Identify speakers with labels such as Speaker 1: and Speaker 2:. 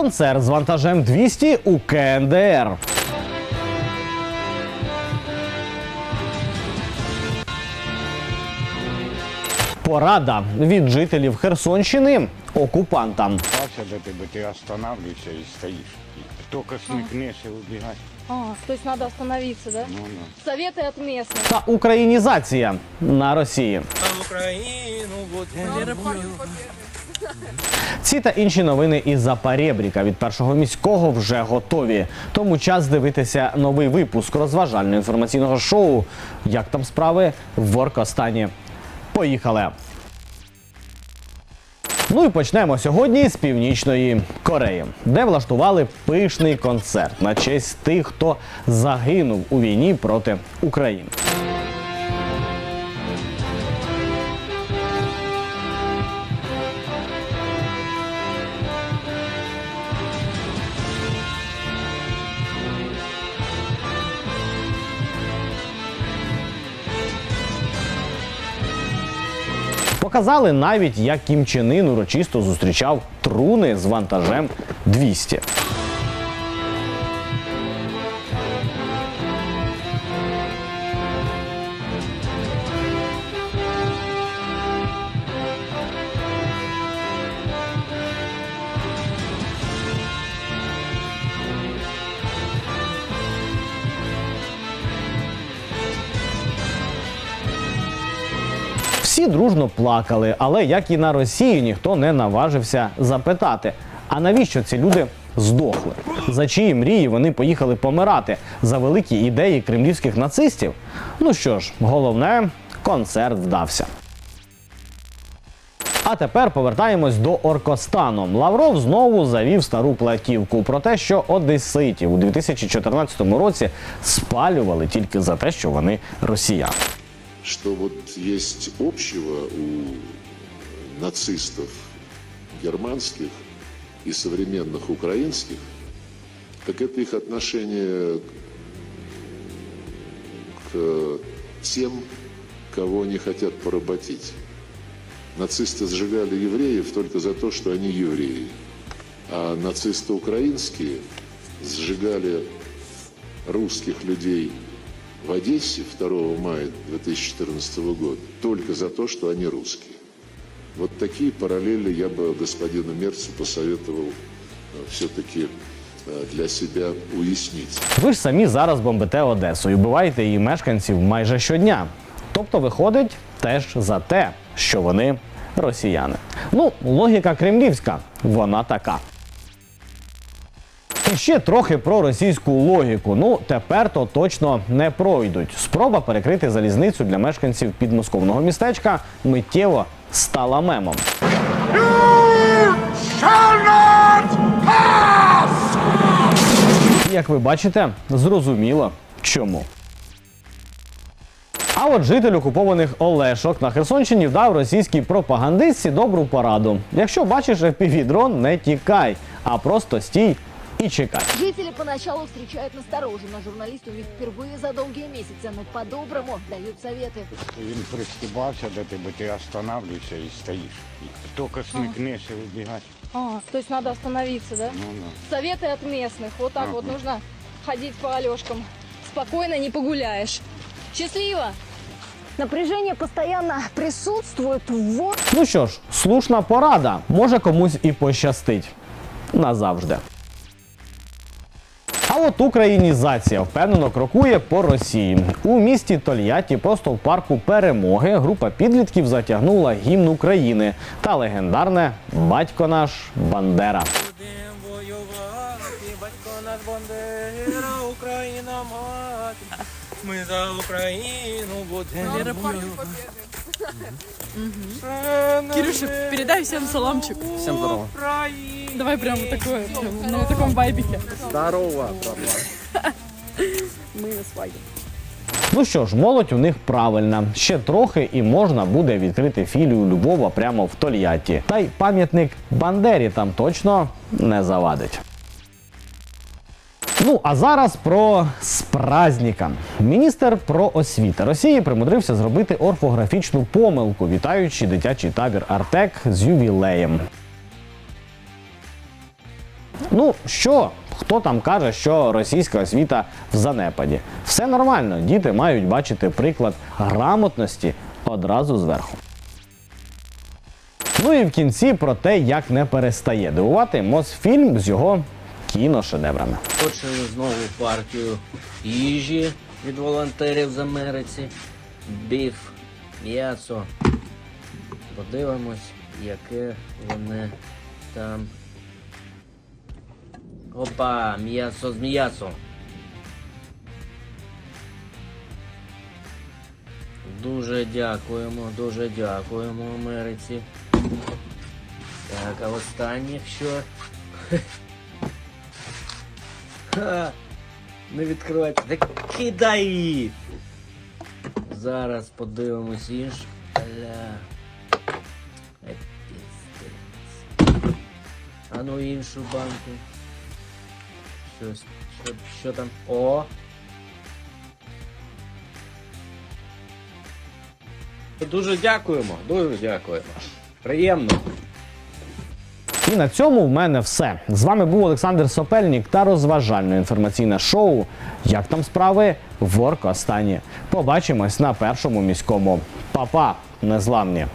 Speaker 1: Концерт з вантажем 200 у КНДР. Порада від жителів Херсонщини окупантам.
Speaker 2: Пался, да ты бы ты останавливаешься и стоишь. И только смекнешь и убегать.
Speaker 3: А, то есть надо остановиться, да?
Speaker 2: Ну, ну.
Speaker 3: Советы от местных.
Speaker 1: Та українізація на Росії.
Speaker 4: Україну буде
Speaker 1: Ці та інші новини із Запорєбріка від першого міського вже готові. Тому час дивитися новий випуск розважально інформаційного шоу. Як там справи в Воркостані. Поїхали! Ну і почнемо сьогодні з північної Кореї, де влаштували пишний концерт на честь тих, хто загинув у війні проти України. Показали навіть, як Кім Чен Ін урочисто зустрічав труни з вантажем 200. Всі дружно плакали, але як і на Росії, ніхто не наважився запитати: а навіщо ці люди здохли? За чиї мрії вони поїхали помирати? За великі ідеї кремлівських нацистів? Ну що ж, головне, концерт вдався. А тепер повертаємось до Оркостану. Лавров знову завів стару платівку про те, що одеситів у 2014 році спалювали тільки за те, що вони росіяни.
Speaker 5: Что вот есть общего у нацистов германских и современных украинских, так это их отношение к тем, кого они хотят поработить. Нацисты сжигали евреев только за то, что они евреи. А нацисты украинские сжигали русских людей в Одессе 2 мая 2014 года только за то, что они русские. Вот такие параллели я бы господину Мерцу посоветовал все-таки для себя уяснить.
Speaker 1: Ви ж самі зараз бомбите Одесу і вбиваєте її мешканців майже щодня. Тобто виходить теж за те, що вони росіяни. Ну, логіка кремлівська, вона така. І ще трохи про російську логіку. Ну, тепер то точно не пройдуть. Спроба перекрити залізницю для мешканців підмосковного містечка миттєво стала мемом. Як ви бачите, зрозуміло чому. А от житель окупованих Олешок на Херсонщині вдав російській пропагандистці добру пораду. Якщо бачиш FPV-дрон, не тікай, а просто стій і чекай.
Speaker 6: Жители поначалу встречают настороженно. Журналист у них впервые за долгие месяцы, но по-доброму дают советы.
Speaker 2: Він пристібався, да ты бы ты останавливаешься и стоишь. И только смекнешь и убегать.
Speaker 3: А, то есть надо остановиться, да?
Speaker 2: Ну, ну.
Speaker 3: Советы от местных. Вот так вот
Speaker 2: Ага.
Speaker 3: нужно ходить по Алешкам. Спокойно не погуляешь. Счастливо!
Speaker 6: Напряжение постоянно присутствует. Вот
Speaker 1: Ну що ж, слушна порада. Може комусь і пощастить. Назавжди. От українізація впевнено крокує по Росії. У місті Тольятті просто в парку перемоги група підлітків затягнула гімн України та легендарне Батько наш Бандера.
Speaker 4: Батько наш Бандера, Україна мати. Ми за Україну будемо.
Speaker 7: Кирюша, передай всем саламчик.
Speaker 4: Всем здорово.
Speaker 7: Давай прям такое, прям на таком вайбике. Мы на свадьбе.
Speaker 1: Ну що ж, молодь у них правильна. Ще трохи і можна буде відкрити філію Львова прямо в Тольятті. Та й пам'ятник Бандері там точно не завадить. Ну а зараз про з праздником. Міністр про освіти Росії примудрився зробити орфографічну помилку, вітаючи дитячий табір Артек з ювілеєм. Ну що, хто там каже, що російська освіта в занепаді? Все нормально, діти мають бачити приклад грамотності одразу зверху. Ну і в кінці про те, як не перестає дивувати Мосфільм з його кіношедеврами.
Speaker 8: Отримали знову партію їжі від волонтерів з Америці. Біф, м'ясо. Подивимось, яке вони там. Опа, м'ясо з м'ясом. Дуже дякуємо, дуже дякуємо Америці. Так, а останнє що? Ха, не відкривайте. Так кидай. Зараз подивимось інш. Аля. А ну іншу банку. Щось. Що, що там? О! Дуже дякуємо, дуже дякуємо. Приємно.
Speaker 1: І на цьому в мене все. З вами був Олександр Сопельник та розважальне інформаційне шоу. Як там справи? Ворк останні. Побачимось на першому міському. Па-па, незламні.